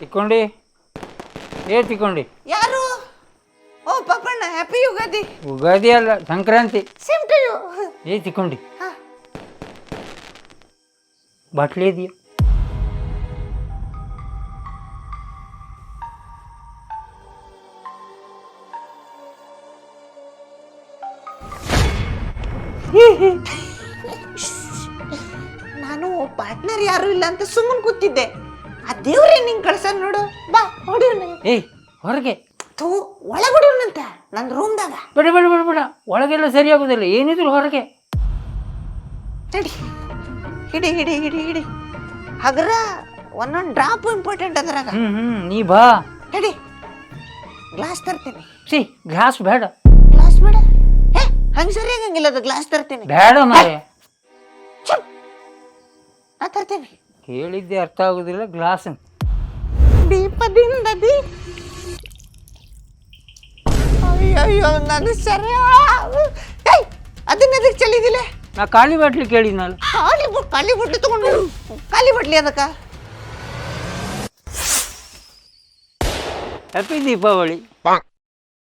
ತಿಕ್ಕೊಂಡಿ. ಏ ತಿಕ್ಕೊಂಡಿ. ಯಾರು? ಓ ಪಾಪಣ್ಣ ಹ್ಯಾಪಿ ಯುಗಾದಿ. ಉಗಾದಿ ಅಲ್ಲ ಸಂಕ್ರಾಂತಿ. ಸೇಮ್ ಟು ಯು ಏ ತಿಕ್ಕೊಂಡಿ. ಹಾ. ಬಾಟ್ಲಿ ಇದೆಯಾ? ನಾನು ಪಾರ್ಟ್ನರ್ ಯಾರು ಇಲ್ಲ ಅಂತ ಸುಮ್ಮನೆ ಕೂತಿದ್ದೆ. ಆ ದೇವ್ರೇ ನಿಂಗೆ ಕಳ್ಸನ್ ನೋಡು. ಬಾ ಹೊಡಿಯೋಣ ಏಯ್ ಹೊರಗೆ. ಥೂ ಒಳಗೆ ಹೊಡಿಯೋಣಂತ ನನ್ನ ರೂಮ್ದಾಗ. ಬೇಡ ಬೇಡ ಬೇಡ ಬೇಡ. ಒಳಗೆಲ್ಲ ಸರಿ ಸರಿಯಾಗೋದಿಲ್ಲ ಏನಿದ್ರು ಹೊರಗೆ. ನಡಿ. ಹಿಡಿ ಹಿಡಿ ಹಿಡಿ ಹಿಡಿ. ಹಗರ ಒಂದೊಂದು ಡ್ರಾಪ್ ಇಂಪಾರ್ಟೆಂಟ್ ಅದರಾಗ. ಹ್ಞೂ ಹ್ಞೂ ನೀ ಬಾ. ನಡಿ. ಗ್ಲಾಸ್ ತರ್ತೀನಿ. ಸಿ ಗ್ಲಾಸ್ ಬೇಡ. ಗ್ಲಾಸ್ ಬೇಡ. ಹೇ ಹಂಗೆ ಸರಿ ಆಗಂಗಿಲ್ಲ ಅದು ಗ್ಲಾಸ್ ತರ್ತೀನಿ. ಬೇಡ ಮಾರೆ. ಚು ನಾ ತರ್ತೀನಿ. ಕೇಳಿದ್ದೆ ಅರ್ಥ ಆಗೋದಿಲ್ಲ ಗ್ಲಾಸ್ ದೀಪದಿಂದ ದೀ ಅಯ್ಯಯ್ಯೋ ನಾನು ಸರಿ ಅದನ್ನ ಅದಕ್ಕೆ ಚಲಿದಿಲ್ಲ ನಾ ಖಾಲಿ ಬಾಟ್ಲಿ ಕೇಳಿದ್ನಲ್ಲ ಖಾಲಿ ಬುಟ್ ಖಾಲಿ ಬಾಟ್ಲಿ ತಗೊಂಡು ಖಾಲಿ ಬಟ್ಲಿ ಅದಕ್ಕ? ಹ್ಯಾಪಿ ದೀಪಾವಳಿ